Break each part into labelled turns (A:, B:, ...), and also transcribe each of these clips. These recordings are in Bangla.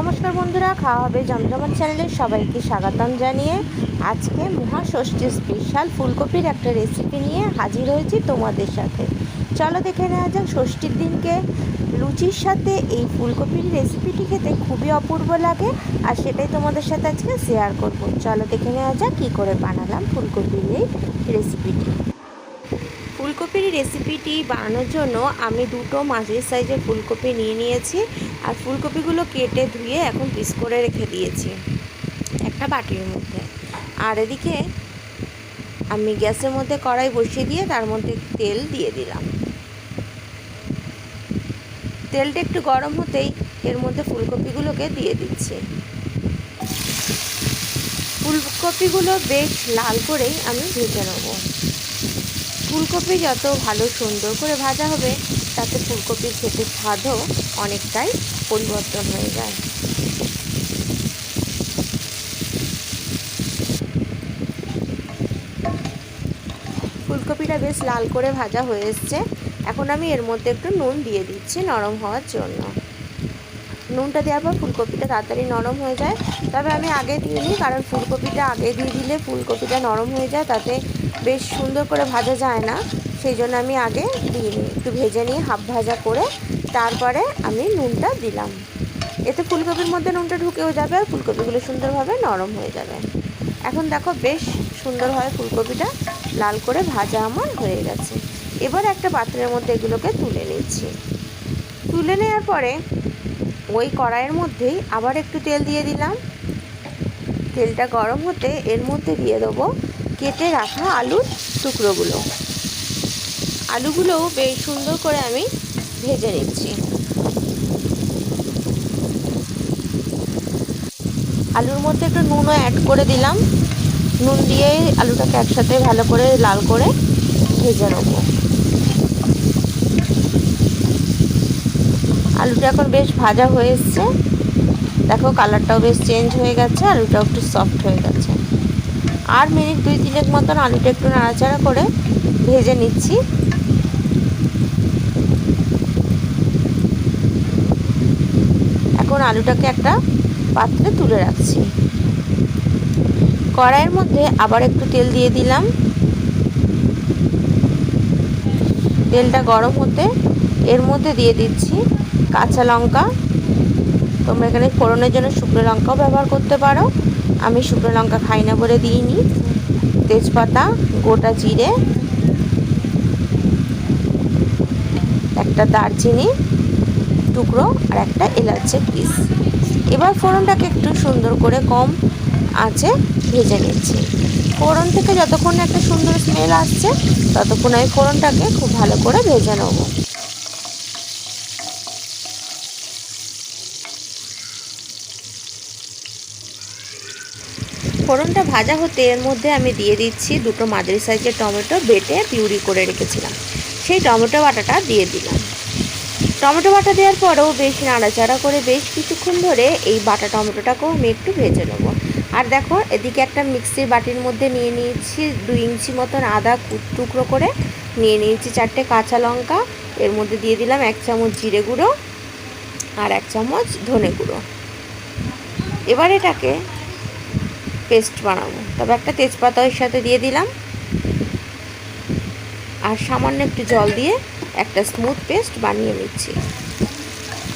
A: নমস্কার বন্ধুরা, খাওয়া হবে জমজমাট চ্যানেলে সবাইকে স্বাগতম জানিয়ে আজকে মহাষষ্ঠীর স্পেশাল ফুলকপির একটা রেসিপি নিয়ে হাজির হয়েছি তোমাদের সাথে। চলো দেখে নেওয়া যাক ষষ্ঠীর দিনকে। লুচির সাথে এই ফুলকপির রেসিপিটি খেতে খুবই অপূর্ব লাগে আর সেটাই তোমাদের সাথে আজকে শেয়ার করব। চলো দেখে নেওয়া যাক কী করে বানালাম ফুলকপির এই রেসিপিটি ফুলকপির রেসিপিটি বানানোর জন্য আমি দুটো মাঝারি সাইজের ফুলকপি নিয়ে নিয়েছি। আর ফুলকপিগুলো কেটে ধুয়ে এখন পিস করে রেখে দিয়েছি একটা বাটির মধ্যে। আর এদিকে আমি গ্যাসের মধ্যে কড়াই বসিয়ে দিয়ে তার মধ্যে তেল দিয়ে দিলাম। তেলটা একটু গরম হতেই এর মধ্যে ফুলকপিগুলোকে দিয়ে দিচ্ছি। ফুলকপিগুলো বেশ লাল করেই আমি ভেজে নেব। ফুলকপি যত ভালো সুন্দর করে ভাজা হবে, তাতে ফুলকপির খেতে স্বাদও অনেকটাই পরিবর্তন হয়ে যায়। ফুলকপিটা বেশ লাল করে ভাজা হয়ে এসছে। এখন আমি এর মধ্যে একটু নুন দিয়ে দিচ্ছি নরম হওয়ার জন্য। নুনটা দেওয়ার পর ফুলকপিটা তাড়াতাড়ি নরম হয়ে যায়। তবে আমি আগে দিইনি কারণ ফুলকপিটা আগে দিয়ে দিলে ফুলকপিটা নরম হয়ে যায়, তাতে বেশ সুন্দর করে ভাজা যায় না, সেই জন্য আমি আগে দিইনি একটু ভেজে নিয়ে হাফ ভাজা করে তারপরে আমি নুনটা দিলাম। এতে ফুলকপির মধ্যে নুনটা ঢুকেও যাবে আর ফুলকপিগুলো সুন্দরভাবে নরম হয়ে যাবে। এখন দেখো বেশ সুন্দরভাবে ফুলকপিটা, লাল করে ভাজা আমার হয়ে গেছে। এবার একটা পাত্রের মধ্যে এগুলোকে তুলে নিচ্ছি। তুলে নেওয়ার পরে ওই কড়াইয়ের মধ্যেই আবার একটু তেল দিয়ে দিলাম। তেলটা গরম হতে এর মধ্যে দিয়ে দেবো কেটে রাখা আলুর টুকরোগুলো। আলুগুলোও বেশ সুন্দর করে আমি ভেজে নিচ্ছি। আলুর মধ্যে একটু নুনও অ্যাড করে দিলাম। নুন দিয়ে আলুটাকে একসাথে ভালো করে লাল করে ভেজে নেব। আলুটা এখন বেশ ভাজা হয়ে এসছে। দেখো কালারটাও বেশ চেঞ্জ হয়ে গেছে, আলুটাও একটু সফট হয়ে গেছে। আর মিনিট দুই তিনেক মতন আলুটা একটু নাড়াচাড়া করে ভেজে নিচ্ছি। এখন আলুটাকে একটা পাত্রে তুলে রাখছি। কড়াইয়ের মধ্যে আবার একটু তেল দিয়ে দিলাম। তেলটা গরম হতে এর মধ্যে দিয়ে দিচ্ছি কাঁচা লঙ্কা। তোমরা এখানে ফোড়নের জন্য শুকনো লঙ্কাও ব্যবহার করতে পারো। আমি শুকনো লঙ্কা খাই না বলে দিইনি। তেজপাতা, গোটা জিরে, একটা দারচিনি টুকরো আর একটা এলাচের পিস। এবার ফোড়নটাকে একটু সুন্দর করে কম আঁচে ভেজে নিচ্ছি। ফোড়ন থেকে যতক্ষণ একটা সুন্দর স্মেল আসছে, ততক্ষণ আমি ফোড়নটাকে খুব ভালো করে ভেজে নেব। ফোড়নটা ভাজা হতে এর মধ্যে আমি দিয়ে দিচ্ছি দুটো মাঝারি সাইজের টমেটো বেটে পিউরি করে রেখেছিলাম। সেই টমেটো বাটাটা দিয়ে দিলাম। টমেটো বাটা দেওয়ার পরেও বেশ নাড়াচাড়া করে বেশ কিছুক্ষণ ধরে এই বাটা টমেটোটাকেও আমি একটু ভেজে নেব। আর দেখো, এদিকে একটা মিক্সির বাটির মধ্যে নিয়ে নিয়েছি দুই ইঞ্চি মতন আদা টুকরো করে। নিয়ে নিয়েছি চারটে কাঁচা লঙ্কা। এর মধ্যে দিয়ে দিলাম এক চামচ জিরে গুঁড়ো আর এক চামচ ধনে গুঁড়ো। এবার এটাকে পেস্ট বানাবো। তবে একটা তেজপাতা ওর সাথে দিয়ে দিলাম। আর সামান্য একটু জল দিয়ে একটা স্মুথ পেস্ট বানিয়ে নিচ্ছি।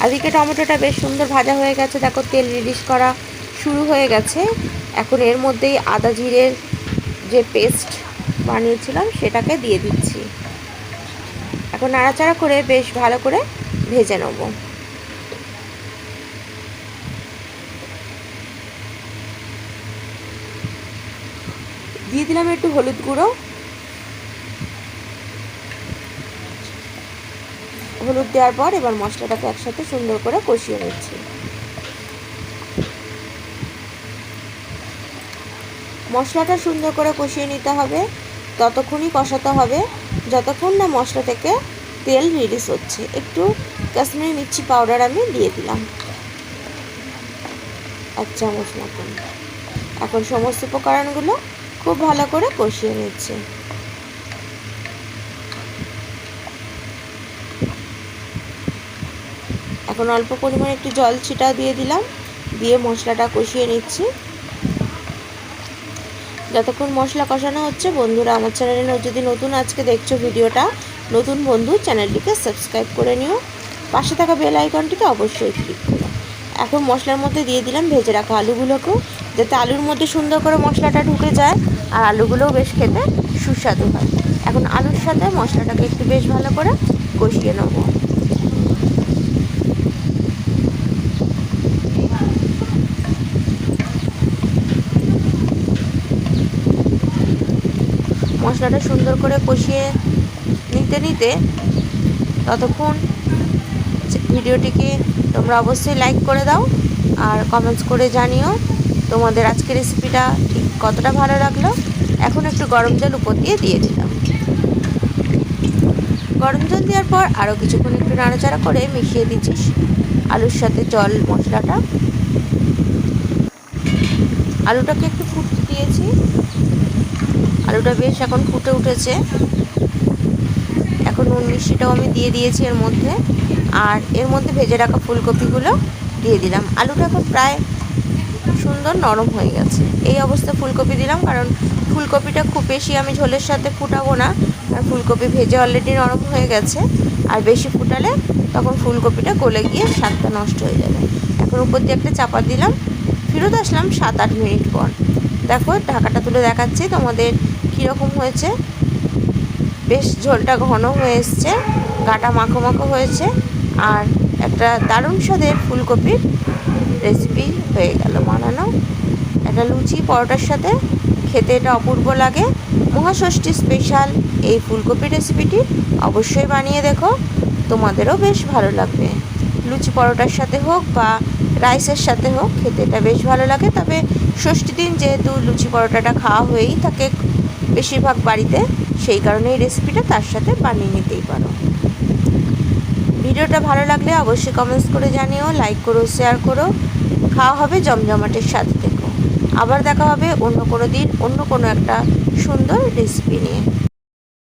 A: আদিকে টমেটোটা বেশ সুন্দর ভাজা হয়ে গেছে। দেখো তেল রিলিজ করা শুরু হয়ে গেছে। এখন এর মধ্যেই আদা জিরের যে পেস্ট বানিয়েছিলাম, সেটাকে দিয়ে দিচ্ছি। এখন নাড়াচাড়া করে বেশ ভালো করে ভেজে নেব। দিয়ে দিলাম একটু হলুদ গুঁড়ো। হলুদ দেওয়ার পর এবার মশলাটাকে একসাথে সুন্দর করে কষিয়ে নিচ্ছি। মশলাটা সুন্দর করে কষিয়ে নিতে হবে, ততক্ষণই কষাতে হবে, যতক্ষণ না মশলা থেকে তেল রিলিজ হচ্ছে। একটু কাশ্মীরি মির্চি পাউডার আমি দিয়ে দিলাম। এক চামচ মতন। এখন সমস্ত উপকরণগুলো খুব ভালো করে কষিয়ে নিচ্ছে। এখন অল্প পরিমাণে একটু জল ছিটা দিয়ে দিলাম, দিয়ে মশলাটা কষিয়ে নিচ্ছি। যতক্ষণ মশলা কষানো হচ্ছে, বন্ধুরা আমার চ্যানেলে যদি নতুন আজকে দেখছ ভিডিওটা, নতুন বন্ধু, চ্যানেলটিকে সাবস্ক্রাইব করে নিও। পাশে থাকা বেল আইকনটিকে অবশ্যই ক্লিক করো। এখন মশলার মধ্যে দিয়ে দিলাম ভেজে রাখা আলুগুলোকেও। যাতে আলুর মধ্যে সুন্দর করে মশলাটা ঢুকে যায়, আর আলুগুলোও বেশ খেতে সুস্বাদু হয়। এখন আলুর সাথে মশলাটাকে একটু বেশ ভালো করে কষিয়ে নেব। মশলাটা সুন্দর করে কষিয়ে নিতে নিতে ততক্ষণ ভিডিওটিকে তোমরা অবশ্যই লাইক করে দাও, আর কমেন্টস করে জানিও। তোমাদের আজকের রেসিপিটা ঠিক কতটা ভালো লাগল? এখন একটু গরম জল উপর দিয়ে দিয়ে দিলাম। গরম জল দেওয়ার পর আরও কিছুক্ষণ একটু নাড়াচাড়া করে মিশিয়ে দিচ্ছিস আলুর সাথে জল মশলাটা। আলুটাকে একটু ফুটতে দিয়েছি। আলুটা বেশ এখন ফুটে উঠেছে। এখন নুন মিষ্টিটাও আমি দিয়ে দিয়েছি এর মধ্যে। আর এর মধ্যে ভেজে রাখা ফুলকপিগুলো দিয়ে দিলাম। আলুটা এখন প্রায় সুন্দর, নরম হয়ে গেছে। এই অবস্থায় ফুলকপি দিলাম, কারণ ফুলকপিটা খুব বেশি আমি ঝোলের সাথে ফুটাবো না। আর ফুলকপি ভেজে অলরেডি নরম হয়ে গেছে। আর বেশি ফুটালে তখন ফুলকপিটা গলে গিয়ে স্বাদটা নষ্ট হয়ে যাবে। এখন উপর দিয়ে একটা চাপা দিলাম। ফেরত আসলাম সাত আট মিনিট পর। দেখো, ঢাকাটা তুলে দেখাচ্ছি তোমাদের কীরকম হয়েছে। বেশ ঝোলটা ঘন হয়ে এসছে, গাটা মাখো মাখো হয়েছে। আর একটা দারুণ স্বাদের ফুলকপির রেসিপি হয়ে গেল বানানো। একটা লুচি পরোটার সাথে খেতে এটা অপূর্ব লাগে। মহাষষ্ঠী স্পেশাল এই ফুলকপি রেসিপিটি অবশ্যই বানিয়ে দেখো, তোমাদেরও বেশ ভালো লাগবে। লুচি পরোটার সাথে হোক বা রাইসের সাথে হোক, খেতে এটা বেশ ভালো লাগে। তবে ষষ্ঠী দিন যেহেতু লুচি পরোটাটা খাওয়া হয়েই থাকে বেশিরভাগ বাড়িতে, সেই কারণে এই রেসিপিটা তার সাথে বানিয়ে নিতেই পারো। ভিডিওটা ভালো লাগলে অবশ্যই কমেন্টস করে জানিও লাইক করো শেয়ার করো। খাওয়া হবে জমজমাটের সাথে থেকো আবার দেখা হবে অন্য কোনো দিন অন্য কোনো একটা সুন্দর রেসিপি নিয়ে।